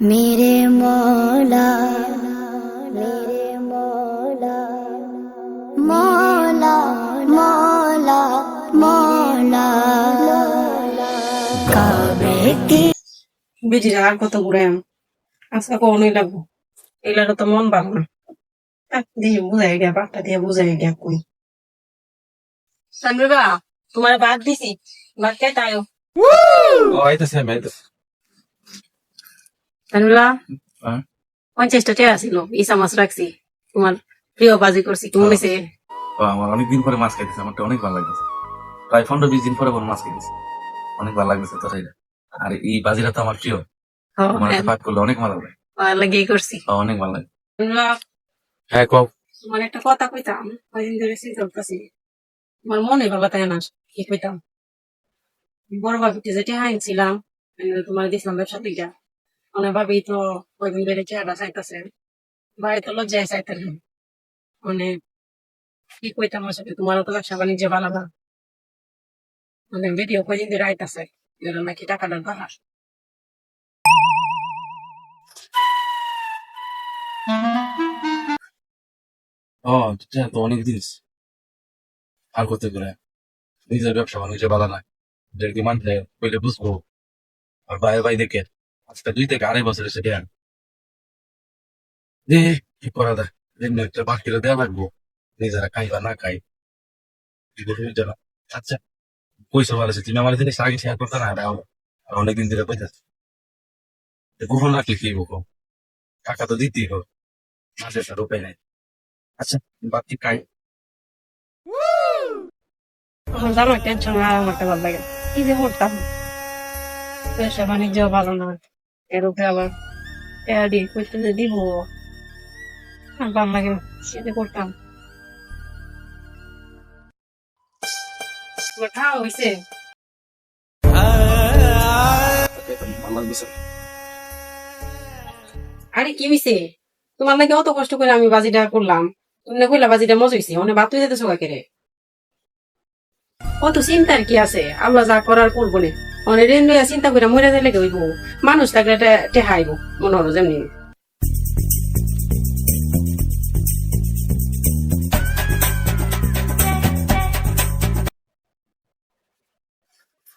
মেরে মোলা মেরে মোলা মোলা মোলা মোলা কবে কি বেটি আর কত ঘুরাম আজকে আচ্ছা, কোনই লাগবো এলার তো মন ভাব না। দিয়ে বুঝাই গিয়া বাপটা দিয়ে বুঝাই গিয়া কই। সানবিবা তোমার বাদ দিছি। বাদ কে তাইও আইতাছে আইতাছে। হ্যাঁ? পঞ্চাশটা টাকা ছিল ইসা মাছ রাখছি তোমার প্রিয় বাজি করছি হয়েছে ও, আমার অনেকদিন পরে মাছ খাইতেছে আমারটা অনেক ভালো লাগতেছে প্রায় পনেরো বিশ দিন পরে মাছ খাইতেছে অনেক ভালো লাগতেছে এটা আর এই বাজিটা তো আমার প্রিয় হাতে পাক করলে অনেক ভালো লাগে। লাগিয়ে করছি অনেক ভালো লাগে। হ্যাঁ কও তোমার একটা কথা কইতাম কয়দিন ধরে চিন্তা আমার মনে ভালো তাই না কি কইতাম বড় ভাবিতে যেটা হাইছিলাম তোমার দিছিলাম ব্যবসা থেকে মানে ভাবি তো কয়দিন ধরে চেহারা চাইতেছে বাড়ি তো লজ্জায় চাইতেন মানে কি কইতাম আসলে তোমার তো ব্যবসা বাণিজ্য ভালো না। মানে ভিডিও কয়দিন ধরে আইতাছে এগুলো নাকি টাকাটা বাড়া ও অনেক জিনিস আর করতে করে নিজের ব্যবসা বাণিজ্য ভালো না। যদি মানতে পইলে বুঝব। আর ভাই ভাই দেখে। আজকে দুই থেকে আড়াই বছর এসে দেন যে কি করা যায়? একটা বাকিরা দেওয়া লাগবো। নিজেরা খাই বা না খাই আচ্ছা পয়সা ভালো আছে, তুমি আমার জিনিস আগে শেয়ার করতে না দাও আর অনেকদিন ধরে পয়সা গোপন রাখলে কি গোপন টাকা তো দিতেই হবে। মাসে তার উপায় নাই। আচ্ছা বাকি খাই। টেনশন আমার লাগে। কি যে করতাম বাণিজ্য ভালো না। এর আর কি হয়েছে তোমার নাকি অত কষ্ট করে আমি বাজিটা করলাম। তুমি না কইলা বাজিটা মজ হয়েছে অনেক বাত যেতে সোগা কেড়ে অত চিন্তার কি আছে? আল্লাহ যা করার করব না। অনে ঋণ লইয়া চিন্তা করে মরে যাইলে কি হইব মানুষ তাকে টেহাইব মনে হলো যেমনি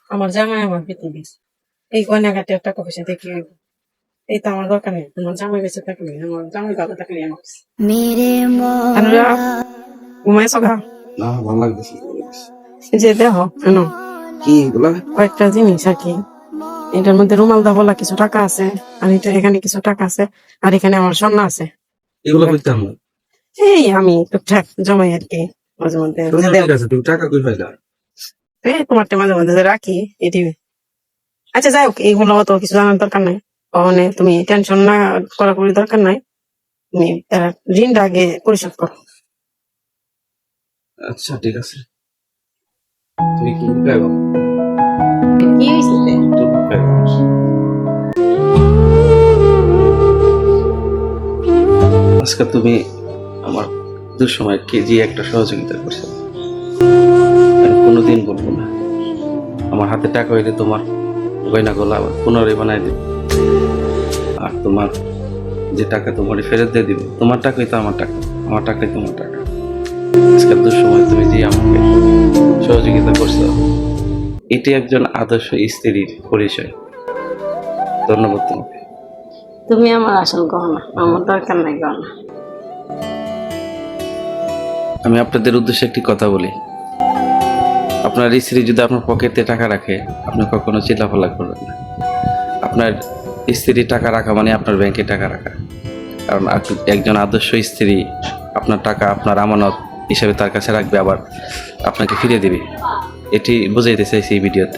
আমার জামাই আমার পৃথিবী এই গয়নাঘাটে টাকা পয়সা দেখি এই তো আমার দরকার নেই তোমার জামাই বেঁচে থাকলে আমার জামাই বাবা থাকলে আমার ঘুমাইছো গা না ভালো লাগতেছে যে দেখো কি এগুলা? কয়েকটা জিনিস আর কি। এটার মধ্যে রুমাল দা বলা কিছু টাকা আছে আর এটা এখানে কিছু টাকা আছে আর এখানে আমার স্বর্ণ আছে। এগুলো করতাম না এই আমি টুকটাক জমাই আর কি মাঝে মধ্যে তুমি টাকা কই পাইলা? এই তোমারটা মাঝে মধ্যে রাখি এটি আচ্ছা যাই হোক এইগুলো তো কিছু জানার দরকার নাই। মানে তুমি টেনশন না করা করি দরকার নাই। তুমি ঋণটা আগে পরিশোধ করো। আচ্ছা ঠিক আছে। তুমি কি হয়েছে আজকে তুমি আমার দুঃসময় কেজি একটা সহযোগিতা করছ। কোনোদিন বলব না। আমার হাতে টাকা হইলে তোমার গয়নাগুলো আবার পুনরায় বানাই দেবে। আর তোমার যে টাকা তোমার ফেরত দিয়ে দিবে, তোমার টাকাই তো আমার টাকা, আমার টাকাই তোমার টাকা। আজকের দুঃসময় তুমি যে আমাকে সহযোগিতা করছ। এটি একজন আদর্শ স্ত্রীর পরিচয়। ধন্যবাদ তোমাকে। তুমি আমার আসল গহনা আমার দরকার নাই গহনা। আমি আপনাদের উদ্দেশ্যে একটি কথা বলি। আপনার স্ত্রী যদি আপনার পকেটে টাকা রাখে আপনি কখনো চিল্লাফাল্লা করবেন না। আপনার স্ত্রী টাকা রাখা মানে আপনার ব্যাংকে টাকা রাখা। কারণ একজন আদর্শ স্ত্রী আপনার টাকা আপনার আমানত হিসেবে তার কাছে রাখবে আবার আপনাকে ফিরিয়ে দিবে। এটি বুঝাইতে চাইছি এই ভিডিওতে।